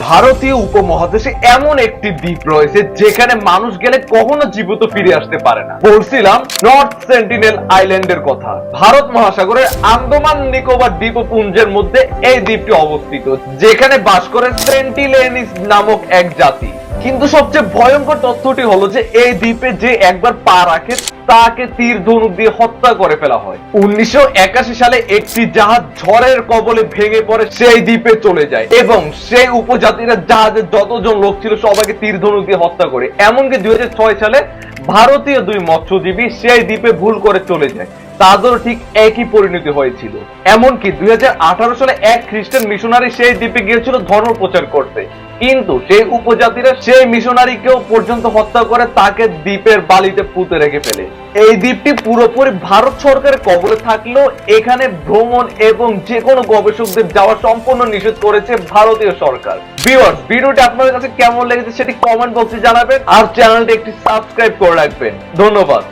ভারতীয় উপমহাদেশে এমন একটি দ্বীপ রয়েছে যেখানে মানুষ গেলে কখনো জীবিত ফিরে আসতে পারে না। বলছিলাম নর্থ সেন্টিনেল আইল্যান্ডের কথা। ভারত মহাসাগরের আন্দামান নিকোবর দ্বীপপুঞ্জের মধ্যে এই দ্বীপটি অবস্থিত, যেখানে বাস করে সেন্টিলেনিস নামক এক জাতি। কিন্তু সবচেয়ে ভয়ঙ্কর তথ্যটি হলো যে এই দ্বীপে যে একবার পা রাখে, তাকে তীর ধনুক দিয়ে হত্যা করে ফেলা হয়। উনিশশো সালে একটি জাহাজ ঝড়ের কবলে ভেঙে পড়ে, সেই দ্বীপে চলে যায় এবং সেই উপজাতিরা জাহাজের যতজন লোক ছিল সবাইকে তীর ধনুক দিয়ে হত্যা করে। এমনকি দুই হাজার ছয় সালে ভারতীয় দুই মৎস্যজীবী সেই দ্বীপে ভুল করে চলে যায়। তাদেরও ঠিক একই পরিণতি হয়েছিল। এমনকি দুই হাজার আঠারো সালে এক খ্রিস্টান মিশনারি সেই দ্বীপে গিয়েছিল ধর্ম প্রচার করতে। কিন্তু সেই উপজাতিরা সেই মিশনারিকেও পর্যন্ত হত্যা করে তাকে দ্বীপের বালিতে পুঁতে রেখে ফেলে। এই দ্বীপটি পুরোপুরি ভারত সরকারের কবলে থাকলেও এখানে ভ্রমণ এবং যে কোনো গবেষকদের যাওয়া সম্পূর্ণ নিষেধ করেছে ভারতীয় সরকার। ভিউয়ার্স ভিডিওটি আপনাদের কাছে কেমন লেগেছে সেটি কমেন্ট বক্সে জানাবেন আর চ্যানেলটি একটি সাবস্ক্রাইব করে রাখবেন। ধন্যবাদ।